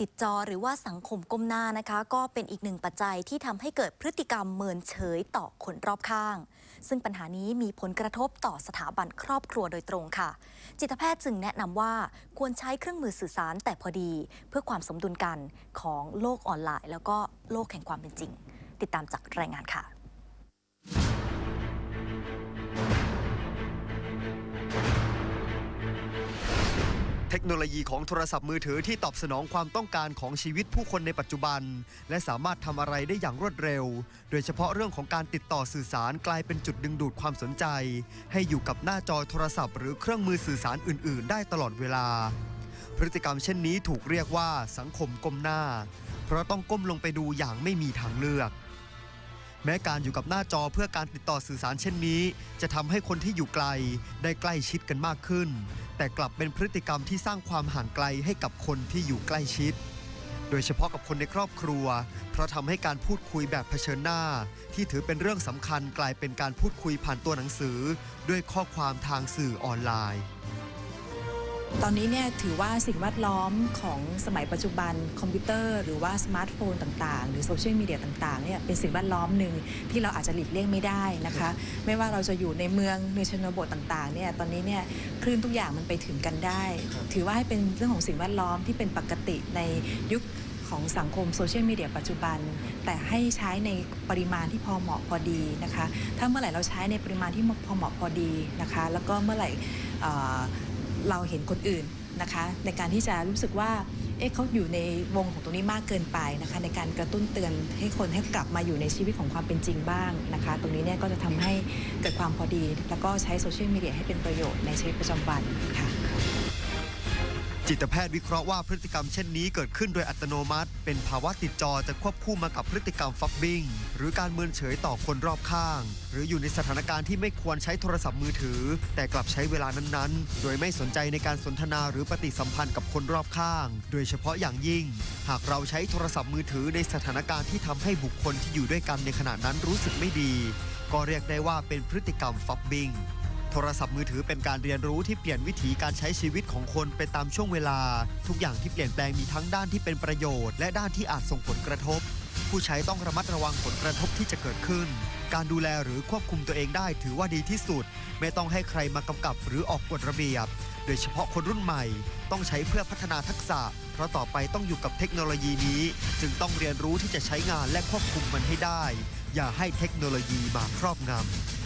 ติดจอหรือว่าสังคมก้มหน้านะคะ ก็เป็นอีกหนึ่งปัจจัยที่ทำให้เกิดพฤติกรรมเมินเฉยต่อคนรอบข้าง ซึ่งปัญหานี้มีผลกระทบต่อสถาบันครอบครัวโดยตรงค่ะ จิตแพทย์จึงแนะนำว่าควรใช้เครื่องมือสื่อสารแต่พอดี เพื่อความสมดุลกันของโลกออนไลน์ แล้วก็โลกแห่งความเป็นจริง ติดตามจากรายงานค่ะ ทคโนโลยีของโทรศัพท์มือถือที่ตอบสนองความต้องการของชีวิตผู้คนในปัจจุบัน และสามารถทำอะไรได้อย่างรวดเร็ว โดยเฉพาะเรื่องของการติดต่อสื่อสารกลายเป็นจุดดึงดูดความสนใจ ให้อยู่กับหน้าจอโทรศัพท์หรือเครื่องมือสื่อสารอื่น ๆ ได้ตลอดเวลา พฤติกรรมเช่นนี้ถูกเรียกว่าสังคมก้มหน้า เพราะต้องก้มลงไปดูอย่างไม่มีทางเลือก แม้การอยู่กับหน้าจอเพื่อการติดต่อสื่อสารเช่นนี้ จะทำให้คนที่อยู่ไกลได้ใกล้ชิดกันมากขึ้น แต่กลับเป็นพฤติกรรมที่สร้างความห่างไกลให้กับคนที่อยู่ใกล้ชิด โดยเฉพาะกับคนในครอบครัว เพราะทำให้การพูดคุยแบบเผชิญหน้า ที่ถือเป็นเรื่องสำคัญกลายเป็นการพูดคุยผ่านตัวหนังสือ ด้วยข้อความทางสื่อออนไลน์ ตอนนี้เนี่ยถือว่าสิ่งแวดล้อมของสมัยปัจจุบันคอมพิวเตอร์ หรือว่าสมาร์ทโฟนต่างๆ หรือโซเชียลมีเดียต่างๆเนี่ยเป็นสิ่งแวดล้อมหนึ่งที่เราอาจจะหลีกเลี่ยงไม่ได้นะคะ ไม่ว่าเราจะอยู่ในเมืองในชนบทต่างๆเนี่ยตอนนี้เนี่ยคลื่นทุกอย่างมันไปถึงกันได้ ถือว่าให้เป็นเรื่องของสิ่งแวดล้อมที่เป็นปกติในยุคของสังคมโซเชียลมีเดียปัจจุบัน แต่ให้ใช้ในปริมาณที่พอเหมาะพอดีนะคะ ถ้าเมื่อไหร่เราใช้ในปริมาณที่พอเหมาะพอดีนะคะ แล้วก็เมื่อไหร่ เราเห็นคนอื่นนะคะ ในการที่จะรู้สึกว่าเอ๊ะเขาอยู่ในวงของตรงนี้มากเกินไปนะคะ ในการกระตุ้นเตือนให้คนให้กลับมาอยู่ในชีวิตของความเป็นจริงบ้างนะคะ ตรงนี้เนี่ยก็จะทำให้เกิดความพอดี แล้วก็ใช้โซเชียลมีเดียให้เป็นประโยชน์ในชีวิตประจำวันค่ะ จิตแพทย์วิเคราะห์ว่าพฤติกรรมเช่นนี้เกิดขึ้นโดยอัตโนมัติ เป็นภาวะติดจอจะควบคู่มากับพฤติกรรมฟับบิงหรือการเมินเฉยต่อคนรอบข้าง หรืออยู่ในสถานการณ์ที่ไม่ควรใช้โทรศัพท์มือถือ แต่กลับใช้เวลานั้นๆ โดยไม่สนใจในการสนทนาหรือปฏิสัมพันธ์กับคนรอบข้าง โดยเฉพาะอย่างยิ่ง หากเราใช้โทรศัพท์มือถือในสถานการณ์ที่ทำให้บุคคลที่อยู่ด้วยกันในขณะนั้นรู้สึกไม่ดี ก็เรียกได้ว่าเป็นพฤติกรรมฟับบิง โทรศัพท์มือถือเป็นการเรียนรู้ที่เปลี่ยนวิถีการใช้ชีวิตของคนไปตามช่วงเวลา ทุกอย่างที่เปลี่ยนแปลงมีทั้งด้านที่เป็นประโยชน์และด้านที่อาจส่งผลกระทบ ผู้ใช้ต้องระมัดระวังผลกระทบที่จะเกิดขึ้น การดูแลหรือควบคุมตัวเองได้ถือว่าดีที่สุด ไม่ต้องให้ใครมากำกับหรือออกกฎระเบียบ โดยเฉพาะคนรุ่นใหม่ ต้องใช้เพื่อพัฒนาทักษะ เพราะต่อไปต้องอยู่กับเทคโนโลยีนี้ จึงต้องเรียนรู้ที่จะใช้งานและควบคุมมันให้ได้ อย่าให้เทคโนโลยีมาครอบงำ